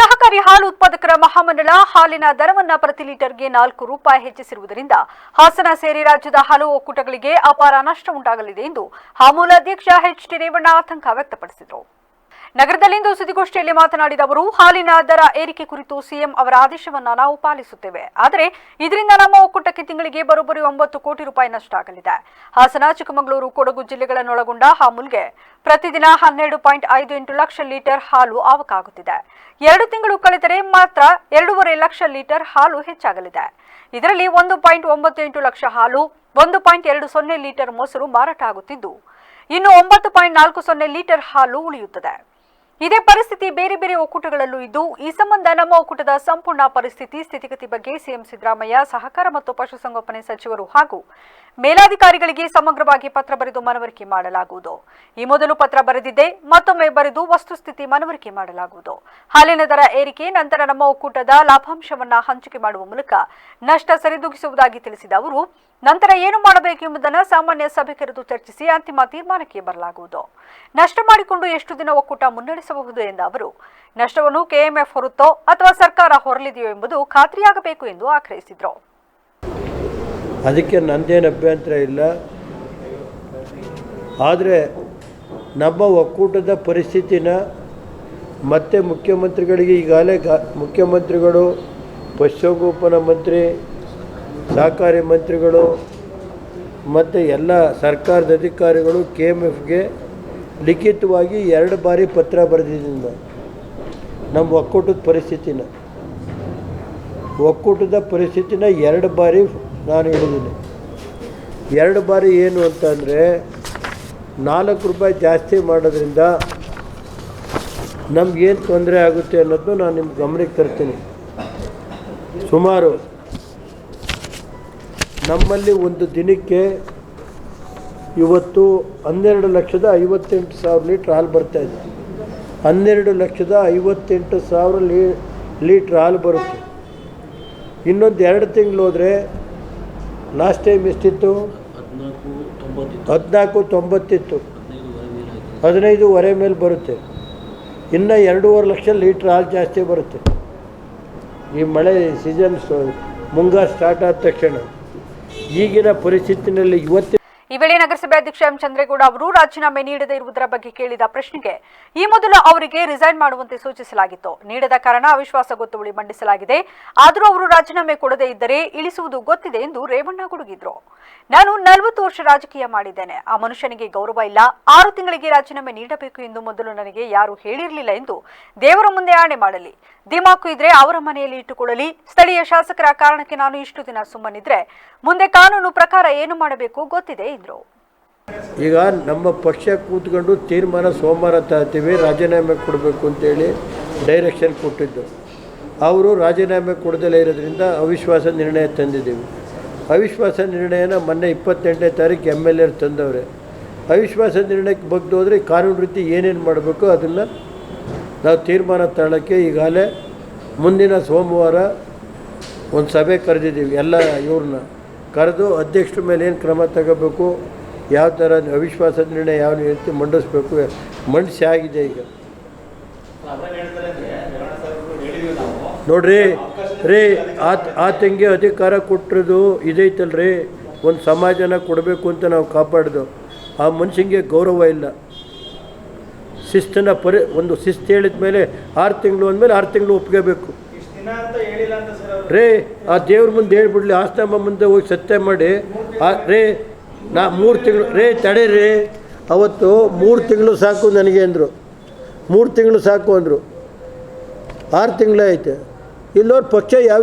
ಸಹಕಾರಿ ಹಾಲು ಉತ್ಪಾದಕರ ಮಹಾಮಂಡಳ ಹಾಲಿನ ದರವನ್ನ ಪ್ರತಿ ಲೀಟರ್ಗೆ ನಾಲ್ಕು ರೂಪಾಯಿ ಹೆಚ್ಚಿಸಿರುವುದರಿಂದ ಹಾಸನ ಸೇರಿ ರಾಜ್ಯದ ಹಲವು ಒಕ್ಕೂಟಗಳಿಗೆ ಅಪಾರ ನಷ್ಟ ಉಂಟಾಗಲಿದೆ ಎಂದು ಹಾಮೂಲ ಅಧ್ಯಕ್ಷ ಎಚ್ ಟಿ ರೇವಣ್ಣ ಆತಂಕ ವ್ಯಕ್ತಪಡಿಸಿದರು. ನಗರದಲ್ಲಿಂದು ಸುದ್ದಿಗೋಷ್ಠಿಯಲ್ಲಿ ಮಾತನಾಡಿದ ಅವರು, ಹಾಲಿನ ದರ ಏರಿಕೆ ಕುರಿತು ಸಿಎಂ ಅವರ ಆದೇಶವನ್ನು ನಾವು ಪಾಲಿಸುತ್ತೇವೆ. ಆದರೆ ಇದರಿಂದ ನಮ್ಮ ಒಕ್ಕೂಟಕ್ಕೆ ತಿಂಗಳಿಗೆ ಬರೋಬ್ಬರಿ ಒಂಬತ್ತು ಕೋಟಿ ರೂಪಾಯಿ ನಷ್ಟ ಆಗಲಿದೆ. ಹಾಸನ, ಚಿಕ್ಕಮಗಳೂರು, ಕೊಡಗು ಜಿಲ್ಲೆಗಳನ್ನೊಳಗೊಂಡ ಹಾಮುಲ್ಗೆ ಪ್ರತಿದಿನ ಹನ್ನೆರಡು ಪಾಯಿಂಟ್ ಐದು ಎಂಟು ಲಕ್ಷ ಲೀಟರ್ ಹಾಲು ಆವಕಾಗುತ್ತಿದೆ. ಎರಡು ತಿಂಗಳು ಕಳೆದರೆ ಮಾತ್ರ ಎರಡೂವರೆ ಲಕ್ಷ ಲೀಟರ್ ಹಾಲು ಹೆಚ್ಚಾಗಲಿದೆ. ಇದರಲ್ಲಿ ಒಂದು ಪಾಯಿಂಟ್ ಒಂಬತ್ತು ಎಂಟು ಲಕ್ಷ ಹಾಲು, ಒಂದು ಪಾಯಿಂಟ್ ಎರಡು ಸೊನ್ನೆ ಲೀಟರ್ ಮೊಸರು ಮಾರಾಟ ಆಗುತ್ತಿದ್ದು, ಇನ್ನು ಒಂಬತ್ತು ಪಾಯಿಂಟ್ ನಾಲ್ಕು ಸೊನ್ನೆ ಲೀಟರ್ ಹಾಲು ಉಳಿಯುತ್ತದೆ. ಇದೇ ಪರಿಸ್ಥಿತಿ ಬೇರೆ ಬೇರೆ ಒಕ್ಕೂಟಗಳಲ್ಲೂ ಇದ್ದು, ಈ ಸಂಬಂಧ ನಮ್ಮ ಒಕ್ಕೂಟದ ಸಂಪೂರ್ಣ ಪರಿಸ್ಥಿತಿ, ಸ್ಥಿತಿಗತಿ ಬಗ್ಗೆ ಸಿಎಂ ಸಿದ್ದರಾಮಯ್ಯ, ಸಹಕಾರ ಮತ್ತು ಪಶುಸಂಗೋಪನೆ ಸಚಿವರು ಹಾಗೂ ಮೇಲಾಧಿಕಾರಿಗಳಿಗೆ ಸಮಗ್ರವಾಗಿ ಪತ್ರ ಬರೆದು ಮನವರಿಕೆ ಮಾಡಲಾಗುವುದು. ಈ ಮೊದಲು ಪತ್ರ ಬರೆದಿದ್ದೆ, ಮತ್ತೊಮ್ಮೆ ಬರೆದು ವಸ್ತುಸ್ಥಿತಿ ಮನವರಿಕೆ ಮಾಡಲಾಗುವುದು. ಹಾಲಿನ ದರ ಏರಿಕೆ, ನಂತರ ನಮ್ಮ ಒಕ್ಕೂಟದ ಲಾಭಾಂಶವನ್ನ ಹಂಚಿಕೆ ಮಾಡುವ ಮೂಲಕ ನಷ್ಟ ಸರಿದೂಗಿಸುವುದಾಗಿ ತಿಳಿಸಿದ ಅವರು, ನಂತರ ಏನು ಮಾಡಬೇಕು ಎಂಬುದನ್ನು ಸಾಮಾನ್ಯ ಸಭೆ ಕರೆದು ಚರ್ಚಿಸಿ ಅಂತಿಮ ತೀರ್ಮಾನಕ್ಕೆ ಬರಲಾಗುವುದು. ನಷ್ಟ ಮಾಡಿಕೊಂಡು ಎಷ್ಟು ದಿನ ಒಕ್ಕೂಟ ಮುನ್ನಡೆಸಬಹುದು ಎಂದ ಅವರು, ನಷ್ಟವನ್ನು ಕೆಎಂಎಫ್ ಹೊರುತ್ತೋ ಅಥವಾ ಸರ್ಕಾರ ಹೊರಲಿದೆಯೋ ಎಂಬುದು ಖಾತ್ರಿಯಾಗಬೇಕು ಎಂದು ಆಗ್ರಹಿಸಿದರು. ಅದಕ್ಕೆ ನಂದೇನು ಅಭ್ಯಂತರ ಇಲ್ಲ. ಆದರೆ ನಮ್ಮ ಒಕ್ಕೂಟದ ಪರಿಸ್ಥಿತಿನ ಮತ್ತೆ ಮುಖ್ಯಮಂತ್ರಿಗಳಿಗೆ ಈಗಾಗಲೇ ಗಾ, ಮುಖ್ಯಮಂತ್ರಿಗಳು, ಪಶುಸಂಗೋಪನಾ ಮಂತ್ರಿ, ಸಹಕಾರಿ ಮಂತ್ರಿಗಳು ಮತ್ತು ಎಲ್ಲ ಸರ್ಕಾರದ ಅಧಿಕಾರಿಗಳು ಕೆ ಎಂ ಎಫ್ಗೆ ಲಿಖಿತವಾಗಿ ಎರಡು ಬಾರಿ ಪತ್ರ ಬರೆದಿದ್ದೀನಿ ನಾನು ನಮ್ಮ ಒಕ್ಕೂಟದ ಪರಿಸ್ಥಿತಿನ ಒಕ್ಕೂಟದ ಪರಿಸ್ಥಿತಿನ ಎರಡು ಬಾರಿ ನಾನು ಹೇಳಿದ್ದೀನಿ. ಎರಡು ಬಾರಿ ಏನು ಅಂತಂದರೆ ನಾಲ್ಕು ರೂಪಾಯಿ ಜಾಸ್ತಿ ಮಾಡೋದ್ರಿಂದ ನಮಗೇನು ತೊಂದರೆ ಆಗುತ್ತೆ ಅನ್ನೋದು ನಾನು ನಿಮ್ಮ ಗಮನಕ್ಕೆ ತರ್ತೀನಿ. ಸುಮಾರು ನಮ್ಮಲ್ಲಿ ಒಂದು ದಿನಕ್ಕೆ ಇವತ್ತು ಹನ್ನೆರಡು ಲಕ್ಷದ ಐವತ್ತೆಂಟು ಸಾವಿರ ಲೀಟ್ರ್ ಹಾಲು ಬರ್ತಾಯಿದೆ ಹನ್ನೆರಡು ಲಕ್ಷದ ಐವತ್ತೆಂಟು ಸಾವಿರ ಲೀ, ಲೀಟ್ರ್ ಹಾಲು ಬರುತ್ತೆ. ಇನ್ನೊಂದು ಎರಡು ತಿಂಗಳು ಹೋದರೆ ಲಾಸ್ಟ್ ಟೈಮ್ ಎಷ್ಟಿತ್ತು? ಹದಿನಾಲ್ಕು ತೊಂಬತ್ತಿತ್ತು. ಹದಿನೈದುವರೆ ಮೇಲೆ ಬರುತ್ತೆ. ಇನ್ನು ಎರಡೂವರೆ ಲಕ್ಷ ಲೀಟ್ರ್ ಹಾಲು ಜಾಸ್ತಿ ಬರುತ್ತೆ. ಈ ಮಳೆ ಸೀಸನ್ ಮುಂಗಾರು ಸ್ಟಾರ್ಟ್ ಆದ ತಕ್ಷಣ ಈಗಿನ ಪರಿಸ್ಥಿತಿನಲ್ಲಿ ಇವತ್ತಿನ ವೇಳೆ ನಗರಸಭೆ ಅಧ್ಯಕ್ಷ ಎಂ. ಚಂದ್ರೇಗೌಡ ಅವರು ರಾಜೀನಾಮೆ ನೀಡದೇ ಇರುವುದರ ಬಗ್ಗೆ ಕೇಳಿದ ಪ್ರಶ್ನೆಗೆ ಈ ಮೊದಲು ಅವರಿಗೆ ರಿಸೈನ್ ಮಾಡುವಂತೆ ಸೂಚಿಸಲಾಗಿತ್ತು. ನೀಡದ ಕಾರಣ ಅವಿಶ್ವಾಸ ಗೊತ್ತುವಳಿ ಮಂಡಿಸಲಾಗಿದೆ. ಆದರೂ ಅವರು ರಾಜೀನಾಮೆ ಕೊಡದೇ ಇದ್ದರೆ ಇಳಿಸುವುದು ಗೊತ್ತಿದೆ ಎಂದು ರೇವಣ್ಣ ಗುಡುಗಿದ್ರು. ನಾನು ನಲವತ್ತು ವರ್ಷ ರಾಜಕೀಯ ಮಾಡಿದ್ದೇನೆ. ಆ ಮನುಷ್ಯನಿಗೆ ಗೌರವ ಇಲ್ಲ. ಆರು ತಿಂಗಳಿಗೆ ರಾಜೀನಾಮೆ ನೀಡಬೇಕು ಎಂದು ಮೊದಲು ನನಗೆ ಯಾರು ಹೇಳಿರಲಿಲ್ಲ ಎಂದು ದೇವರ ಮುಂದೆ ಆಣೆ ಮಾಡಲಿ. ದಿಮಾಕು ಇದ್ರೆ ಅವರ ಮನೆಯಲ್ಲಿ ಇಟ್ಟುಕೊಳ್ಳಲಿ. ಸ್ಥಳೀಯ ಶಾಸಕರ ಕಾರಣಕ್ಕೆ ನಾನು ಇಷ್ಟು ದಿನ ಸುಮ್ಮನಿದ್ರೆ ಮುಂದೆ ಕಾನೂನು ಪ್ರಕಾರ ಏನು ಮಾಡಬೇಕು ಗೊತ್ತಿದೆ, ಎಂದರು. ಈಗ ನಮ್ಮ ಪಕ್ಷ ಕೂತ್ಕೊಂಡು ತೀರ್ಮಾನ ಸೋಮವಾರ ತರ್ತೀವಿ ರಾಜೀನಾಮೆ ಕೊಡಬೇಕು ಅಂತೇಳಿ ಡೈರೆಕ್ಷನ್ ಕೊಟ್ಟಿದ್ದು. ಅವರು ರಾಜೀನಾಮೆ ಕೊಡದಲ್ಲೇ ಇರೋದ್ರಿಂದ ಅವಿಶ್ವಾಸ ನಿರ್ಣಯ ತಂದಿದ್ದೀವಿ. ಅವಿಶ್ವಾಸ ನಿರ್ಣಯನ ಮೊನ್ನೆ ಇಪ್ಪತ್ತೆಂಟನೇ ತಾರೀಕು ಎಂ ಎಲ್ ಎರ್ ತಂದವ್ರೆ. ಅವಿಶ್ವಾಸ ನಿರ್ಣಯಕ್ಕೆ ಬಗ್ದು ಹೋದರೆ ಕಾನೂನು ರೀತಿ ಏನೇನು ಮಾಡಬೇಕು ಅದನ್ನು ನಾವು ತೀರ್ಮಾನ ತಗೊಳ್ಳೋಕ್ಕೆ ಈಗಾಗಲೇ ಮುಂದಿನ ಸೋಮವಾರ ಒಂದು ಸಭೆ ಕರೆದಿದ್ದೀವಿ, ಎಲ್ಲ ಇವ್ರನ್ನ. ಕರೆದು ಅಧ್ಯಕ್ಷರ ಮೇಲೆ ಏನು ಕ್ರಮ ತಗೋಬೇಕು ಯಾವ ಥರ ಅವಿಶ್ವಾಸ ನಿರ್ಣಯ ಯಾವ ರೀತಿ ಮಂಡಿಸ್ಬೇಕು ಮಂಡಿಸಿ ಆಗಿದೆ ಈಗ. ನೋಡ್ರಿ ರೀ ಆ ತಂಗಿಗೆ ಅಧಿಕಾರ ಕೊಟ್ಟಿರೋದು ಇದೈತಲ್ರಿ. ಒಂದು ಸಮಾಜನ ಕೊಡಬೇಕು ಅಂತ ನಾವು ಕಾಪಾಡ್ದು ಆ ಮನುಷ್ಯಂಗೆ ಗೌರವ ಇಲ್ಲ. ಶಿಸ್ತನ್ನ ಪರಿ ಒಂದು ಶಿಸ್ತು ಹೇಳಿದ ಮೇಲೆ ಆರು ತಿಂಗಳು ಅಂದಮೇಲೆ ಆರು ತಿಂಗಳು ಒಪ್ಕೋಬೇಕು ರೇ ಆ ದೇವ್ರ ಮುಂದೆ ಹೇಳ್ಬಿಡ್ಲಿ ಆಸ್ತಂಭ ಮುಂದೆ ಹೋಗಿ ಸತ್ಯ ಮಾಡಿ. ಆ ರೇ ನಾ ಮೂರು ತಿಂಗಳು, ರೇ ತಡೆ ರೇ ಅವತ್ತು ಮೂರು ತಿಂಗಳು ಸಾಕು ನನಗೆ ಅಂದರು. ಮೂರು ತಿಂಗಳು ಸಾಕು ಅಂದರು. ಆರು ತಿಂಗಳೇ ಐತೆ. ಇಲ್ಲೋರು ಪಕ್ಷ ಯಾವ